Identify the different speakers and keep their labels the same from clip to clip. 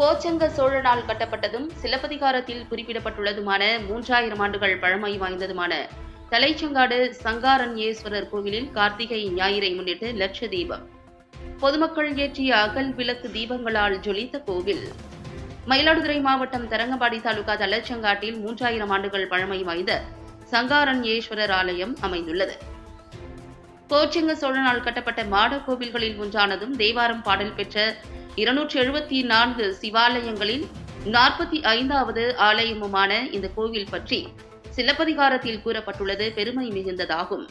Speaker 1: கோச்சங்க சோழனால் கட்டப்பட்டதும் சிலப்பதிகாரத்தில் குறிப்பிடப்பட்டுள்ளதுமான மூன்றாயிரம் ஆண்டுகள் பழமை வாய்ந்ததுமான தலைச்சங்காடு சங்காரண்யேஸ்வரர் கோவிலில் கார்த்திகை ஞாயிறை முன்னிட்டு லட்ச தீபம் பொதுமக்கள் ஏற்றிய அகல் விளக்கு தீபங்களால் ஜொலித்த கோவில். மயிலாடுதுறை மாவட்டம் தரங்கம்பாடி தாலுகா தலச்சங்காட்டில் மூன்றாயிரம் ஆண்டுகள் பழமை வாய்ந்த சங்காரண்யேஸ்வரர் ஆலயம் அமைந்துள்ளது. கோச்சிங்க சோழனால் கட்டப்பட்ட மாட கோவில்களில் ஒன்றானதும் தேவாரம் பாடல் பெற்ற இருநூற்றி எழுபத்தி நான்கு சிவாலயங்களில் நாற்பத்தி ஐந்தாவது ஆலயமுமான இந்த கோவில் பற்றி சிலப்பதிகாரத்தில் கூறப்பட்டுள்ளது பெருமை மிகுந்ததாகும்.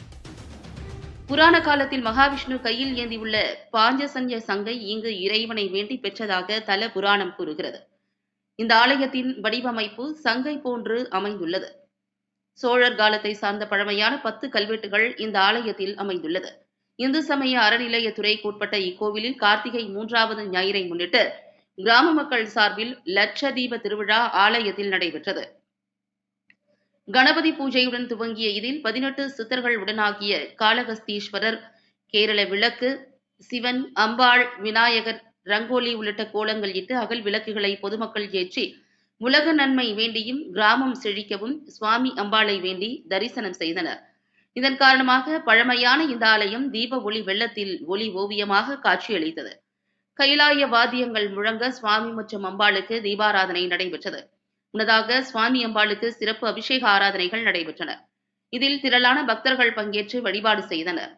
Speaker 1: புராண காலத்தில் மகாவிஷ்ணு கையில் ஏந்தியுள்ள பாஞ்சசன்ய சங்கை இங்கு இறைவனை வேண்டி பெற்றதாக தல புராணம் கூறுகிறது. இந்த ஆலயத்தின் வடிவமைப்பு சங்கை போன்று அமைந்துள்ளது. சோழர் காலத்தை சார்ந்த பழமையான பத்து கல்வெட்டுகள் இந்த ஆலயத்தில் அமைந்துள்ளது. இந்து சமய அறநிலையத்துறைக்கு உட்பட்ட இக்கோவிலில் கார்த்திகை மூன்றாவது ஞாயிறை முன்னிட்டு கிராம மக்கள் சார்பில் லட்ச தீப திருவிழா ஆலயத்தில் நடைபெற்றது. கணபதி பூஜையுடன் துவங்கிய இதில் பதினெட்டு சித்தர்கள் உடனாகிய காலகஸ்தீஸ்வரர் கேரள விளக்கு சிவன் அம்பாள் விநாயகர் ரங்கோலி உள்ளிட்ட கோலங்கள் இட்டு அகல் விளக்குகளை பொதுமக்கள் ஏற்றி உலக நன்மை வேண்டியும் கிராமம் செழிக்கவும் சுவாமி அம்பாளை வேண்டி தரிசனம் செய்தனர். இதன் காரணமாக பழமையான இந்த ஆலயம் தீப ஒளி வெள்ளத்தில் ஒளி ஓவியமாக காட்சியளித்தது. கைலாய வாத்தியங்கள் முழங்க சுவாமி மற்றும் அம்பாளுக்கு தீபாராதனை நடைபெற்றது. முன்னதாக சுவாமி அம்பாளுக்கு சிறப்பு அபிஷேக ஆராதனைகள் நடைபெற்றன. இதில் திரளான பக்தர்கள் பங்கேற்று வழிபாடு செய்தனர்.